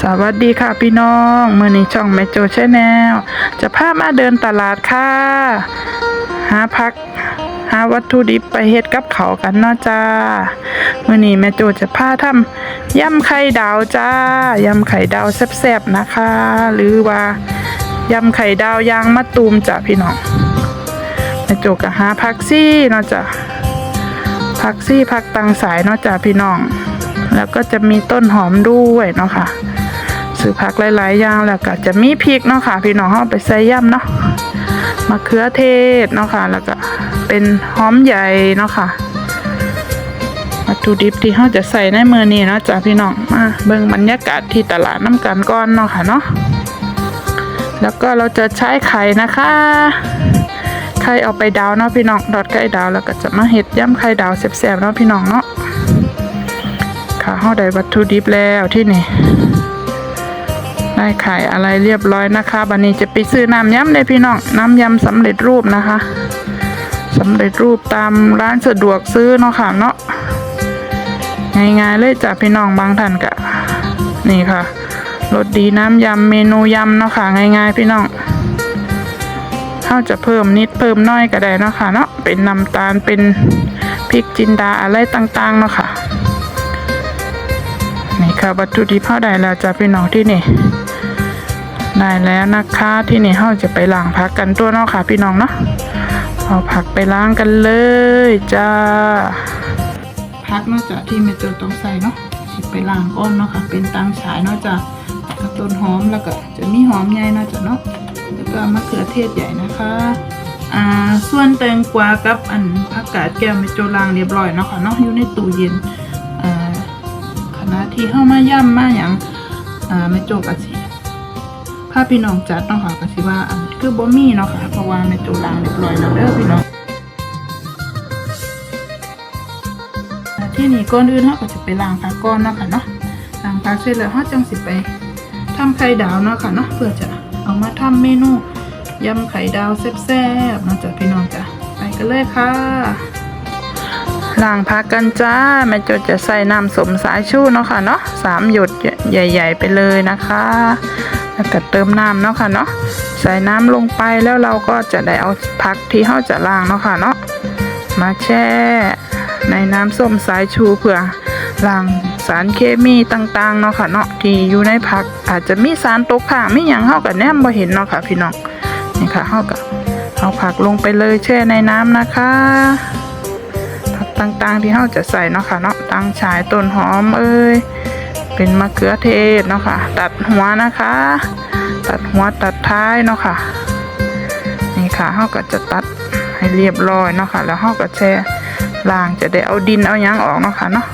สวัสดีค่ะพี่น้องมือนี้ช่องแมโจชแนลจะพามาเดินตลาดค่ะ หาพัก หาวัตถุดิบไปเฮ็ดกับเขากันเนาะจ้ามือนี้แมโจจะพาทำยำไข่ดาวจ้ายำไข่ดาวแซ่บๆนะคะ หรือว่ายำไข่ดาวยางมะตูมจ้ะพี่น้องแมโจก็หาพักซี่เนาะจ้ะพักซี่พักตังสายเนาะจ้ะพี่น้องแล้วก็จะมีต้นหอมด้วยเนาะค่ะ ซื้อผักหลายๆอย่างแล้วก็จะมีพริกเนาะค่ะ พี่น้องเอาไปใส่ย่ำเนาะมะเขือเทศเนาะค่ะ แล้วก็เป็นหอมใหญ่เนาะค่ะวัตถุดิบที่เขาจะใส่ในมือนี้เนาะจ้ะพี่น้องมาเบิ่งบรรยากาศที่ตลาดน้ำกันก้อนเนาะค่ะเนาะแล้วก็เราจะใช้ไข่นะคะไข่เอาไปดาวเนาะพี่น้องดอดไข่ดาวแล้วก็จะมาเห็ดย่ำไข่ดาวแซ่บๆเนาะพี่น้องเนาะค่ะเฮาได้วัตถุดิบแล้วที่นี่ ได้ไข่อะไรเรียบร้อยนะคะบันนี้จะไปซื้อน้ำยำเลยพี่น้องน้ำยำสำเร็จรูปนะคะสำเร็จรูปตามร้านสะดวกซื้อเนาะค่ะเนาะง่ายๆเลยจ้ะพี่น้องบางท่านก็นี่ค่ะรสดีน้ำยำเมนูยำเนาะค่ะง่าย ๆ พี่น้องเขาจะเพิ่มนิดเพิ่มน้อยก็ได้เนาะค่ะเนาะเป็นน้ำตาลเป็นพริกจินดาอะไรต่างๆเนาะค่ะนี่ค่ะวัตถุดิบเข้าได้แล้วจ้ะพี่น้องที่นี่ ได้แล้วนะคะที่นี่เราจะไปล้างผักกันตัวเนาะค่ะพี่น้องเนาะเอาผักไปล้างกันเลยจ้าผักเนาะจ้ะที่เมเจอต้องใส่เนาะสิไปล้างก้อนเนาะค่ะเป็นตังฉายเนาะจ้ะกับต้นหอมแล้วก็จะมีหอมใหญ่เนาะจ้ะเนาะแล้วก็มะเขือเทศใหญ่นะคะอ่าส่วนแตงกวากับอันผักกาดแก้วเมโจล้างเรียบร้อยเนาะค่ะเนาะอยู่ในตู้เย็นอ่าคณะที่เข้ามาย่ำมาอย่างอ่าแม่โจกะสิ ถ้าพี่น้องจัดเนาะค่ะกะสิว่าคือบ่มีเนาะค่ะเพราะว่าแม่โจล้างเรียบร้อยแล้วเด้อพี่น้องที่นี่ก่อนอื่นเฮาก็จะไปล้างผักก่อนเนาะค่ะเนาะล้างผักเสร็จแล้วเฮาจังสิไปทำไข่ดาวเนาะค่ะเนาะเพื่อจะเอามาทำเมนูยำไข่ดาวแซ่บๆเนาะจ้ะพี่น้องจ้ะไปกันเลยค่ะล้างพักกันจ้าแม่จดจะใส่น้ำสมสายชูเนาะค่ะเนาะสามหยดใหญ่ ๆ ไปเลยนะคะ แล้วก็เติมน้ำเนาะค่ะเนาะใส่น้ำลงไปแล้วเราก็จะได้เอาพักที่เราจะล้างเนาะค่ะเนาะมาแช่ในน้ำส้มสายชูเพื่อล้างสารเคมีต่างๆเนาะค่ะเนาะที่อยู่ในผักอาจจะมีสารตกค้างมีอย่างเฮากับแนมบ่เห็นเนาะค่ะพี่น้องนี่ค่ะเฮาก็เอาผักลงไปเลยแช่ในน้ำนะคะผักต่างๆที่เราจะใส่เนาะค่ะเนาะตังฉายต้นหอมเอ้ย เป็นมะเขือเทศเนาะค่ะ ตัดหัวนะคะ ตัดหัวตัดท้ายเนาะค่ะ นี่ค่ะเราก็จะตัดให้เรียบร้อยเนาะค่ะ แล้วเราก็แช่ล้างจะได้เอาดินเอายังออกเนาะค่ะเนาะ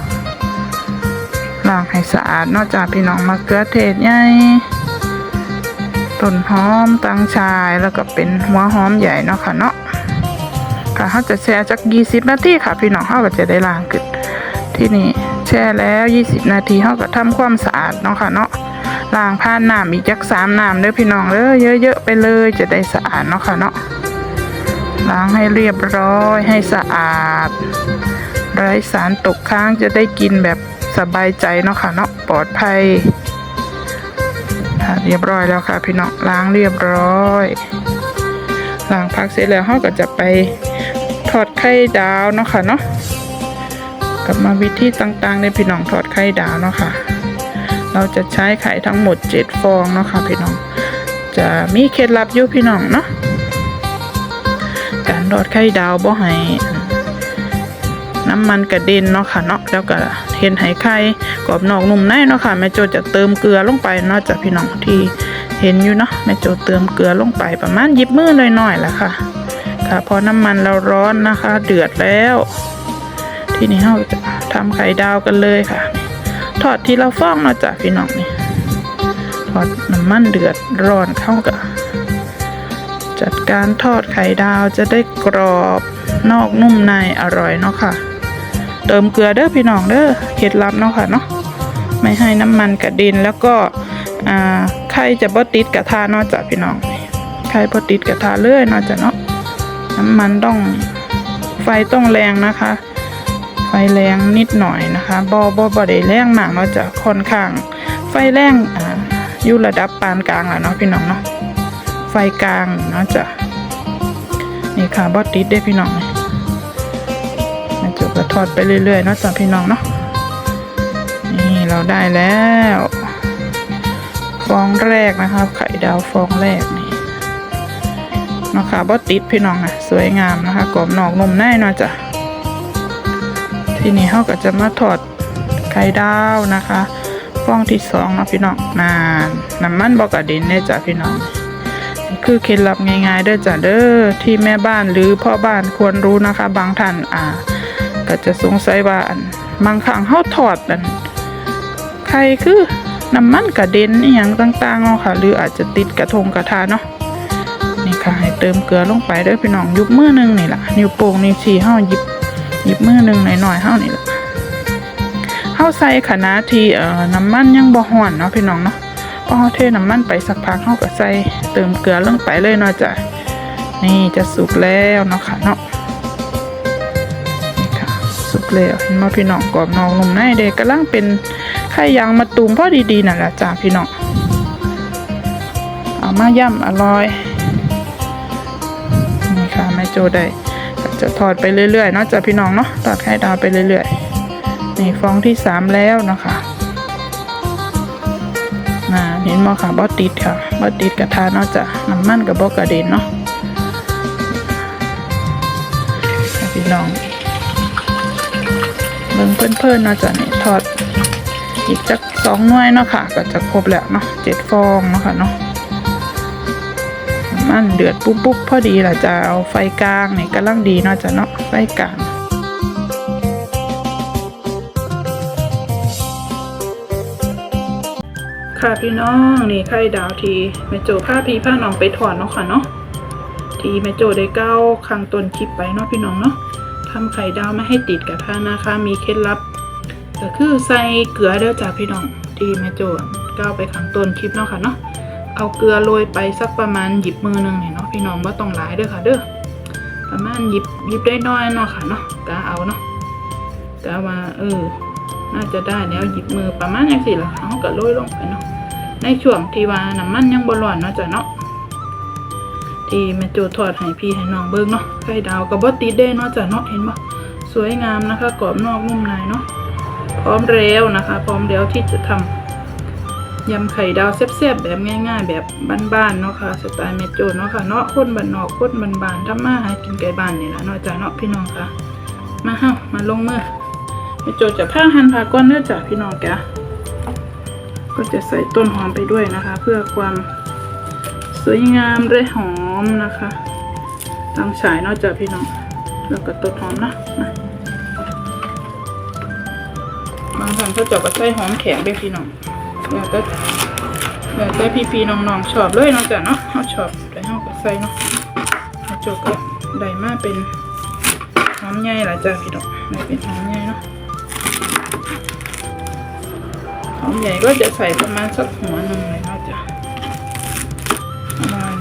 ล้างให้สะอาดนอกจากพี่น้องมะเขือเทศใหญ่ต้นหอมตังชายแล้วก็เป็นหัวหอมใหญ่เนาะค่ะเนาะค่ะเขาจะแช่จัก20นาทีค่ะ พี่น้องเขาก็จะได้ล้างขึ้นที่นี่ ช่แล้ว 20 นาทีเขาก็ทำความสะอาดเนาะค่ะเนาะล้างผ่านน้ำอีกจักสามน้ำเด้อพี่น้องเด้อเยอะๆไปเลยจะได้สะอาดเนาะค่ะเนาะล้างให้เรียบร้อยให้สะอาด ไร้สารตกค้างจะได้กินแบบสบายใจเนาะค่ะเนาะปลอดภัยเรียบร้อยแล้วค่ะพี่น้องล้างเรียบร้อยล้างพักเสร็จแล้วเขาก็จะไปทอดไข่ดาวเนาะค่ะเนาะ กลับมาวิธีต่างๆในพี่น้องทอดไข่ดาวเนาะค่ะ เราจะใช้ไข่ทั้งหมดเจ็ดฟองเนาะค่ะพี่น้อง จะมีเคล็ดลับอยู่พี่น้องเนาะ การทอดไข่ดาวบ่ให้น้ำมันกระเด็นเนาะค่ะเนาะแล้วก็เห็นไหไข่กรอบนอกนุ่มในเนาะค่ะแม่โจจะเติมเกลือลงไปเนาะจากพี่น้องที่เห็นอยู่เนาะแม่โจเติมเกลือลงไปประมาณหยิบมือหน่อยๆแหละค่ะ ค่ะพอน้ำมันเราร้อนนะคะ เดือดแล้ว ทีนี้เราจะทำไข่ดาวกันเลยค่ะ ทอดที่เราฟองเนาะจ้ะพี่น้องนี่ทอดน้ำมันเดือดร้อนเข้ากับจัดการทอดไข่ดาวจะได้กรอบนอกนุ่มในอร่อยเนาะค่ะ เติมเกลือเด้อพี่น้องเด้อเคล็ดลับเนาะค่ะเนาะไม่ให้น้ำมันกระด็นแล้วก็ไข่จะบ่ติดกระทะเนาะจ้ะพี่น้องไข่บ่ติดกระทะเลยเนาะจ้ะเนาะน้ำมันต้องไฟต้องแรงนะคะ ไฟแรงนิดหน่อยนะคะบอบอบอได้แรงมากเนาะจะค่อนข้าง ไฟแรงอ่าอยู่ระดับปานกลางแล้วเนาะพี่น้องเนาะไฟกลางเนาะจะนี่ค่ะบอติดได้พี่น้องมันจะกระทอดไปเรื่อยๆเนาะจ้ะพี่น้องเนาะนี่เราได้แล้วฟองแรกนะครับไข่ดาวฟองแรกนี่นะคะบอติดพี่น้องอะสวยงามนะคะกรอบนอกนุ่มในเนาะจ้ะ ทีนี้เขาก็จะมาถอดไข่ดาวนะคะฟองที่สองเนาะพี่น้องนานน้ำมันบอกระด็นเนี่ยจ้ะพี่น้อง คือเคล็ดลับง่ายๆเด้อจ้ะเด้อที่แม่บ้านหรือพ่อบ้านควรรู้นะคะ บางท่านอ่า ก็จะสงสัยว่าอันบางครั้งเขาถอดอันไข่คือน้ำมันกระเด็นอหย่างต่างๆเนาะค่ะ หรืออาจจะติดกระทงกระทาเนาะนี่ค่ะให้เติมเกลือลงไปด้อพี่น้องยุบมือหนึงนี่แหละนิ้วโป้งนิ้วชี้เฮาหยิบ หยิบมือหนึ่งหน่อยๆเฮานี่ล่ะเฮาใส่ขณะที่เอ่อน้ำมันยังบ่ฮ้อนเนาะพี่น้องเนาะพอเทน้ำมันไปสักพักเฮาก็ใส่เติมเกลือลงไปเลยเนาะจ้ะนี่จะสุกแล้วเนาะค่ะเนาะนี่ค่ะสุกแล้วเห็นบ่พี่น้องกรอบนอกนุ่มในเด็กกำลังเป็นไข่ยางมะตูมพอดีๆนั่นแหละจ้ะพี่น้องเอามาย่ำอร่อยนี่ค่ะแม่โจได้ จะทอดไปเรื่อยๆเนาะจ้ะพี่น้องเนาะทอดไข่ดาวไปเรื่อยๆนี่ฟองที่สามแล้วนะคะน่าเห็นมอค่ะบอติดค่ะบอติดกระทะเนอกจากน้ำมันกับบอกระเด็นเนาะพี่น้องเบิ่งเพื่อนๆเนาะจ้ะนี่ทอดอีกจักสองหน่วยเนาะค่ะ ก็จะครบแล้วเนาะเจ็ดฟองเนาะค่ะเนาะ มันเดือดปุ๊บปุ๊บพอดีล่ะจะเอาไฟกลางนี่กำลังดีเนาะจ้ะเนาะไฟกลางค่ะพี่น้องนี่ไข่ดาวทีแม่โจผ้าพีผ้าน้องไปถอนเนาะค่ะเนาะทีแม่โจได้เก้าคังต้นคลิปไปเนาะพี่น้องเนาะทำไข่ดาวไม่ให้ติดกระทะนะคะ มีเคล็ดลับก็คือใส่เกลือเด้อจ้าพี่น้องทีแม่โจเก้าไปคังต้นคลิปเนาะค่ะเนาะ เอาเกลือโรยไปสักประมาณหยิบมือหนึงเนี่ยเนาะพี่น้องว่าต้องหลายเด้อค่ะเด้อประมาณหยิบหยิบได้น้อยเนาะค่ะเนาะกะเอาเนาะกะว่าเออน่าจะได้แล้วหยิบมือประมาณอย่างสี่ละเขาก็โรยลงไปเนาะในช่วงที่ว่าน้ำมันยังบร้อนเนาะจ้ะเนาะที่แม่โจทอดให้พี่ให้น้องเบิ่งเนาะไข่ดาวกับบ่ติดเด้เนาะจ้ะเนาะเห็นบ่สวยงามนะคะกรอบนอกนุ่มในเนาะพร้อมแล้วนะคะ พร้อมแล้วที่จะทำ ยำไข่ดาวแซ่บๆแบบง่าย ๆ แบบบ้านๆเนาะค่ะสไตล์แม่โจเนาะค่ะเนาะคนบ้านนอกคนบ้านๆทำมาหากินไก่บ้านนี่ละเนาะจ้ะเนาะพี่น้องค่ะ มาเฮามาลงมือแม่โจจะพาหั่นผักก่อนเด้อจ้ะพี่น้องแกก็จะใส่ต้นหอมไปด้วยนะคะ เพื่อความสวยงามและหอมนะคะตามฉายนอกจากพี่น้องแล้วก็ต้นหอมนะนะบางท่านก็จะก็ใส่หอมแข็งด้วยพี่น้อง แล้วก็แล้วแต่พี่ๆน้องๆชอบเลยเนอกจากเนาะเขาชอบแต่เขาก็ใส่เนาะแล้วจบก็ได้มาเป็นหอมใหญ่ละจ้ะพี่น้องได้เป็นหอมใหญ่เนาะหอมใหญ่ก็จะใส่ประมาณสักหัวหนึ่งเลยเนาะจ้ะประมาณ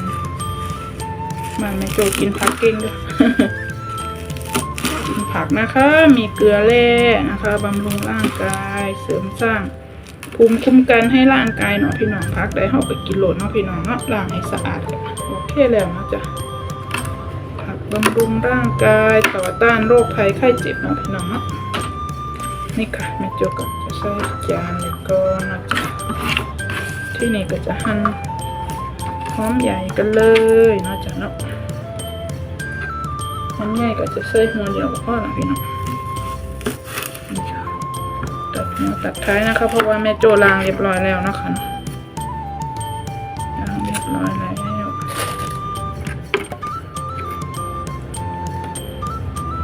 มันไม่โจกินผักเก่งด้วยกินผักนะคะ มีเกลือแร่นะคะบำรุงร่างกายเสริมสร้าง ภูมิคุ้มกันให้ร่างกายเนาะพี่น้องพักได้เข้าไปกินโหลดเนาะพี่น้องเนาะล้างให้สะอาดกันโอเคแล้วเนาะจ้ะผักบำรุงร่างกายต่อต้านโรคภัยไข้เจ็บเนาะพี่น้องเนาะนี่ค่ะแม่โจก็จะใส่จานแล้วก็นะจ๊ะที่นี่ก็จะหั่นหอมใหญ่กันเลยเนาะจ๊ะเนาะหอมใหญ่ก็จะใส่หัวเดียวก็พอละพี่น้อง ตัดท้ายนะคะ เพราะว่าแม่โจล้างเรียบร้อยแล้วนะคะเนาะล้างเรียบร้อยแล้ว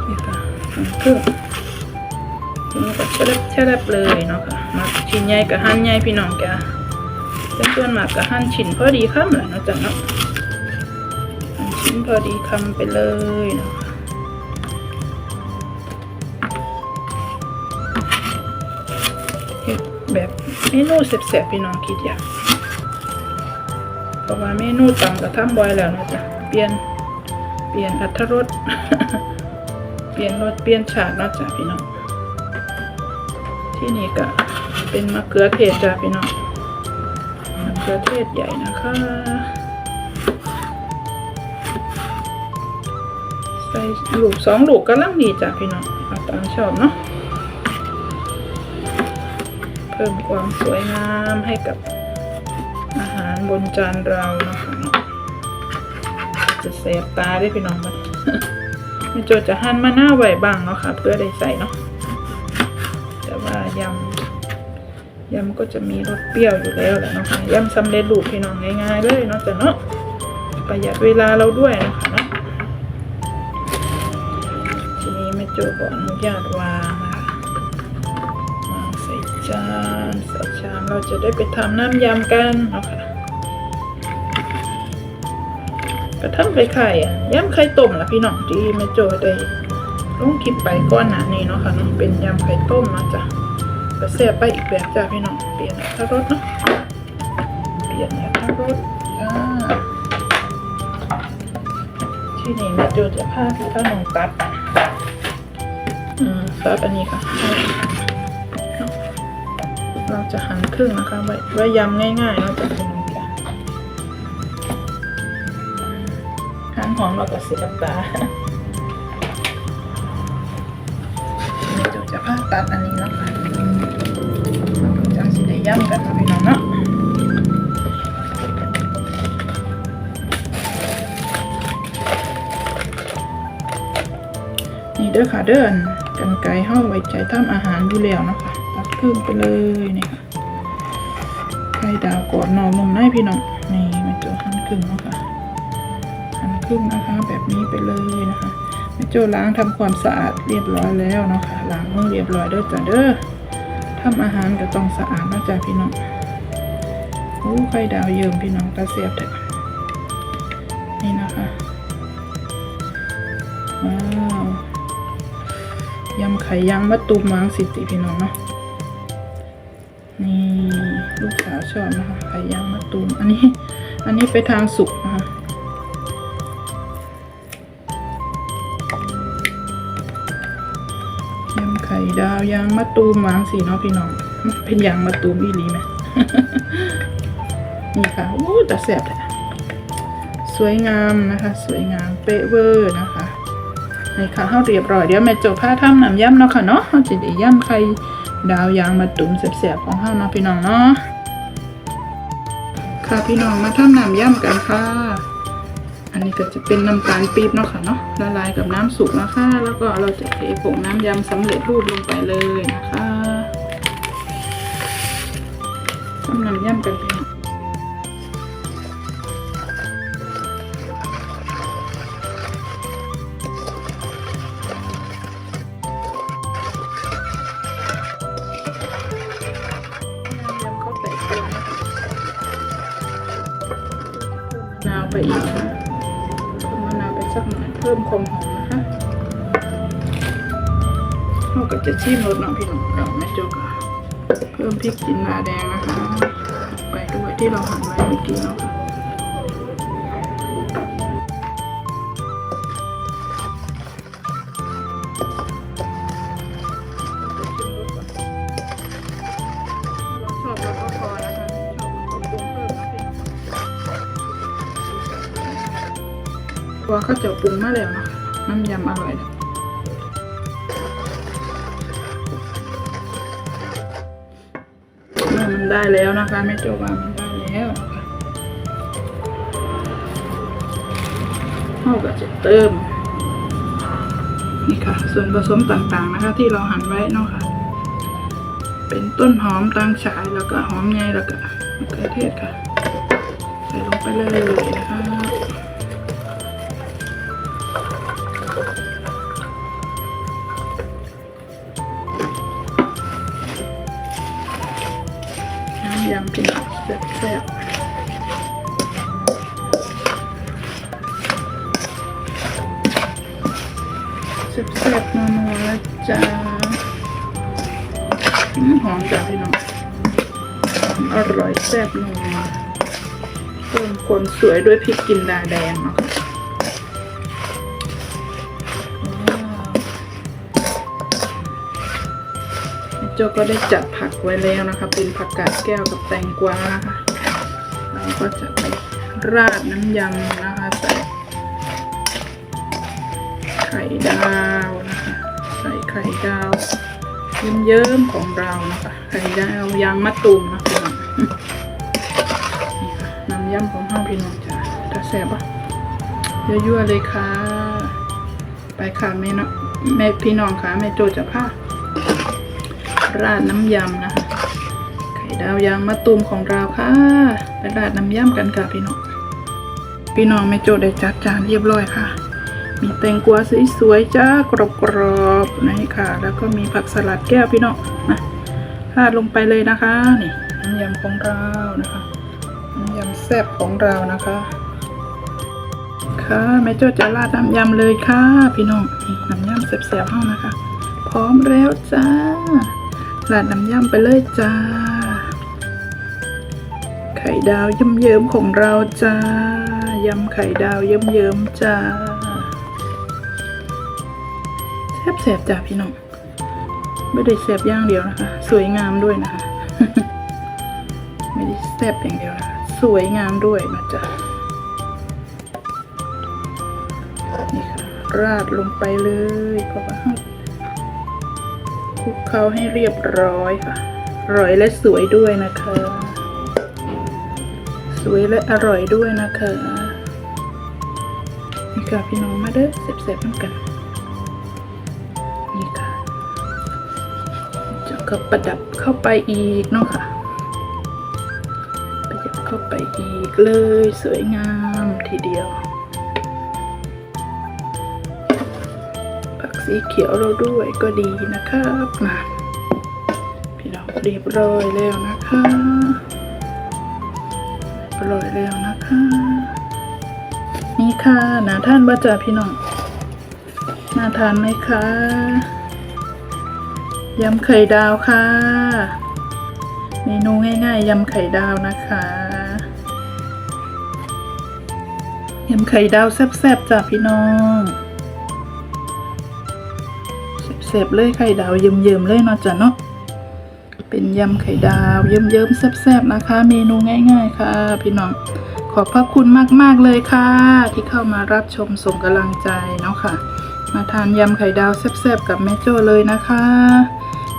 นี่ค่ะหั่นครึ่งทีนี้ก็เชลับเชลับเลยเนาะค่ะมาชิ้นใหญ่กับหั่นใหญ่พี่น้องแกเป็นส่วนมากกับหั่นชิ้นพอดีคำแหละเนาะจ๊ะเนาะหั่นชิ้นพอดีคำไปเลยเนาะ แบบเมนูแซ่บๆพี่น้องคิดอยากเพราะว่าเมนูตำกับทำบ่อยแล้วเนาะจ๊ะเปลี่ยนเปลี่ยนอัตรสเปลี่ยนรสเปลี่ยนชาตินาะจ๊ะพี่น้อง ที่นี่ก็เป็นมะเขือเทศจ้ะพี่น้องมะเขือเทศใหญ่นะคะใส่ลูกสองลูกก็ลังดีจ้ะพี่น้องเอาตามชอบเนาะ พิ่มความสวยงามให้กับอาหารบนจานเรานะคะเนาะจะเสียบตาได้พี่น้องมันแม่โจจะหั่นมะนาวไว้บ้างเนาะค่ะ เพื่อได้ใส่เนาะแต่ว่ายำยำก็จะมีรสเปรี้ยวอยู่แล้วแหละเนาะค่ะยำสำเร็จรูปพี่น้องง่ายๆเลยเนาะจ้ะเนาะประหยัดเวลาเราด้วยนะคะเนาะทีนี้แม่โจขออนุญาตวางนะคะวางานใส่ชามเราจะได้ไปทำน้ำยำกันเนาะค่ะกระทำไปไข่อะยำไข่ต้มละพี่น้องที่แม่โจได้ลงคลิปไปก้อนหนานี้เนาะค่ะเนาะเป็นยำไข่ต้มนะจ๊ะก็แซ่บไปอีกแบบจ้ะพี่น้องเปลี่ยนอัตรสเนาะเปลี่ยนอัตรสจ้าที่นี่แม่โจจะพาพี่พาน้องตัดอืมตัดอันนี้ค่ะ เราจะหั่นครึ่งนะคะ ไว้ไว้ยำง่ายๆเราจะเป็นน้าหางหอมเราก็เสียบตาแม่โจจะพาตัดอันนี้เนาะค่ะเราจะสิได้ย่ำกันนะพี่น้องเนาะนี่เด้อค่ะเด้อนกันไก่ห้าไว้ใจทำอาหารอยู่แล้วนะคะ ตัดครึ่งไปเลยนี่ค่ะไข่ดาวกอดนอกนมในพี่น้องนี่มันจะหั่นครึ่งเนาะค่ะหั่นครึ่งนะคะแบบนี้ไปเลยนะคะแม่โจล้างทำความสะอาดเรียบร้อยแล้วเนาะค่ะล้างมือเรียบร้อยเด้อจ้ะเด้อทำอาหารก็ต้องสะอาดนะจ๊ะพี่น้องโอ้ไข่ดาวเยิ้มพี่น้องตาเสียบเถอะนี่นะคะว้าวยำไข่ยางมะตูมวางสิติพี่น้องเนาะ ตูมอันนี้ อันนี้ไปทางสุกนะคะยำไข่ดาวยางมะตูมวางสิเนาะพี่น้อง เป็นยางมะตูมอีหลีไหมนี่ค่ะโอ้แต่แสบเลยสวยงามนะคะ สวยงามเป๊ะเวอร์นะคะนี่ค่ะเข้าเรียบร้อยเดี๋ยวแม่โจผ้าทำน้ำยำเนาะค่ะเนาะเราจะได้ยำไข่ดาวยางมาตุ่มแสบๆของข้าวเนาะพี่น้องเนาะ ค่ะพี่น้องมาทำน้ำยำกันค่ะ อันนี้ก็จะเป็นน้ำตาลปี๊บเนาะค่ะเนาะละลายกับน้ำสุกนะคะ แล้วก็เราจะเทผงน้ำยำสำเร็จรูปลงไปเลยนะคะทำน้ำยำกันพี่น้ ไปอีกนะมะนาวไปสักหน่อยเพิ่มความหอมนะคะเราก็จะชิมรสน้องพี่น้องกับแม่โจ๊กเพิ่มพริกจินดาแดงนะคะ ไปด้วยที่เราหั่นไว้เมื่อกี้เนาะ เพราะว่าเขาจะปรุงมาแล้วนะน้ำยำอร่อยเลยเมื่อมันได้แล้วนะคะแม่โจว่ามันได้แล้วเราก็จะเติม นี่ค่ะ ส่วนผสมต่างๆนะคะ ที่เราหั่นไว้เนาะค่ะ เป็นต้นหอมตังฉายแล้วก็หอมใหญ่แล้วก็มะเขือเทศค่ะ ใส่ลงไปเลยนะคะ ยำพี่น้องแซ่บๆแซ่บๆนัวๆแล้วจ้าอืมหอมจ้ะพี่น้องอร่อยแซ่บนัวเพิ่มคนสวยด้วยพริกจินดาแดงเนาะคะ โจก็ได้จัดผักไว้แล้วนะคะ เป็นผักกาดแก้วกับแตงกวานะคะเราก็จะไปราดน้ำยำนะคะใส่ไข่ดาวนะคะ ใส่ไข่ดาวเยิ้มๆของเรานะคะไข่ดาวยางมะตูมนะคะน้ำยำของห้องพี่น้องจ้ะถ้าแซ่บปะยั่วๆเลยค่ะ ไปค่ะแม่เนาะแม่พี่น้องค่ะแม่โจจะพา ราดน้ำยำนะคะไข่ดาวยางมะตูมของเราค่ะไปราดน้ำยำกันค่ะพี่น้องพี่น้องแม่โจได้จัดจานเรียบร้อยค่ะ มีแตงกวาสวยๆจ้ากรอบๆนี่ค่ะ แล้วก็มีผักสลัดแก้วพี่น้องมาราดลงไปเลยนะคะนี่น้ำยำของเรานะคะน้ำยำแซ่บของเรานะคะค่ะแม่โจจะราดน้ำยำเลยค่ะ พี่น้องน้ำยำแซ่บๆเฮานะคะ พร้อมแล้วจ้า ราดน้ำยำไปเลยจ้า ไข่ดาวเยิ้มๆของเราจ้ายำไข่ดาวเยิ้มๆจ้าแซ่บๆจ้าพี่น้องไม่ได้แซ่บย่างเดียวนะคะ สวยงามด้วยนะคะ ไม่ได้แซ่บอย่างเดียวนะคะสวยงามด้วยนะจ๊ะนี่ค่ะ ราดลงไปเลยก็ว่า เคล้าให้เรียบร้อยค่ะอร่อยและสวยด้วยนะคะ สวยและอร่อยด้วยนะคะนี่ค่ะพี่น้องมาเด้อเสร็จๆน้ำกันนี่ค่ะจะก็ประดับเข้าไปอีกเนาะค่ะประดับเข้าไปอีกเลยสวยงามทีเดียวผักสีเขียวเราด้วยก็ดีนะครับ นะพี่น้องเรียบร้อยแล้วนะคะอร่อยแล้วนะคะ นี่ค่ะนาท่านบ้าจ่าพี่น้องน่าทานไหมคะยำไข่ดาวค่ะ เมนูง่ายๆยำไข่ดาวนะคะยำไข่ดาวแซ่บๆจ้ะพี่น้อง ซ่บๆเลยไข่ดาวเยิ้มๆเลยเนาะจ้ะเนาะเป็นยำไข่ดาวเยิ้มๆแซ่บๆนะคะ เมนูง่าย ๆ ค่ะ พี่น้องขอบพระคุณมากๆเลยค่ะ ที่เข้ามารับชมส่งกำลังใจเนาะค่ะ มาทานยำไข่ดาวแซ่บๆกับแม่โจ้เลยนะคะ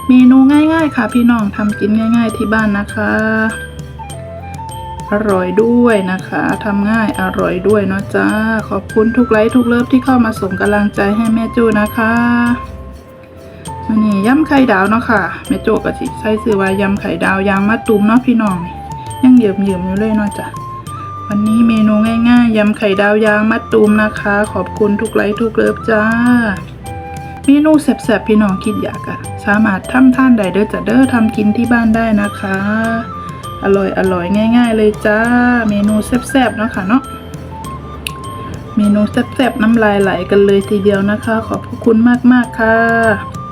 เมนูง่าย ๆ ค่ะ พี่น้องทำกินง่าย ๆ ที่บ้านนะคะอร่อยด้วยนะคะทำง่ายอร่อยด้วยเนาะจ้า ขอบคุณทุกไลค์ทุกเลิฟที่เข้ามาส่งกำลังใจให้แม่จ้นะคะ อันนี้ยำไข่ดาวเนาะค่ะแม่โจกกะสิใส่ซื้อว่ายำไข่ดาวยางมะตูมเนาะพี่น้องนี่ยังเหยิมเหยิมอยู่เลยเนาะจ้ะวันนี้เมนูง่ายๆยำไข่ดาวยางมะตูมนะคะ ขอบคุณทุกไลค์ทุกเลิฟจ้า เมนูแซ่บๆพี่น้องคิดอยากอะสามารถทำท่านใดเด้อจะเด้อทำกินที่บ้านได้นะคะ อร่อยอร่อยง่าย ๆ เลยจ้า เมนูแซ่บๆเนาะค่ะเนาะเมนูแซ่บๆน้ำลายไหลกันเลยทีเดียวนะคะ ขอบคุณมากๆค่ะ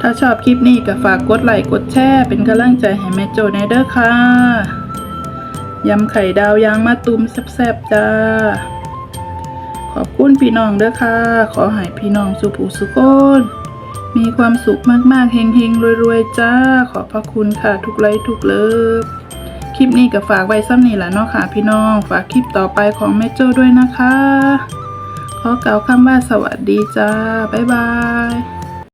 ถ้าชอบคลิปนี้ก็ฝากกดไลค์กดแชร์เป็นกำลังใจให้แม่โจในเด้อค่ะ ยำไข่ดาวยางมะตูมแซ่บๆจ้า ขอบคุณพี่น้องเด้อค่ะ ขอให้พี่น้องสุภูสุโคนมีความสุขมากๆเฮงๆรวยๆจ้า ขอบพระคุณค่ะ ทุกไลค์ทุกเลิฟคลิปนี้ก็ฝากไว้ซ้ำนี่แหละเนาะค่ะพี่น้องฝากคลิปต่อไปของแม่โจ้ด้วยนะคะ ขอกล่าวคำว่าสวัสดีจ้า บ๊ายบาย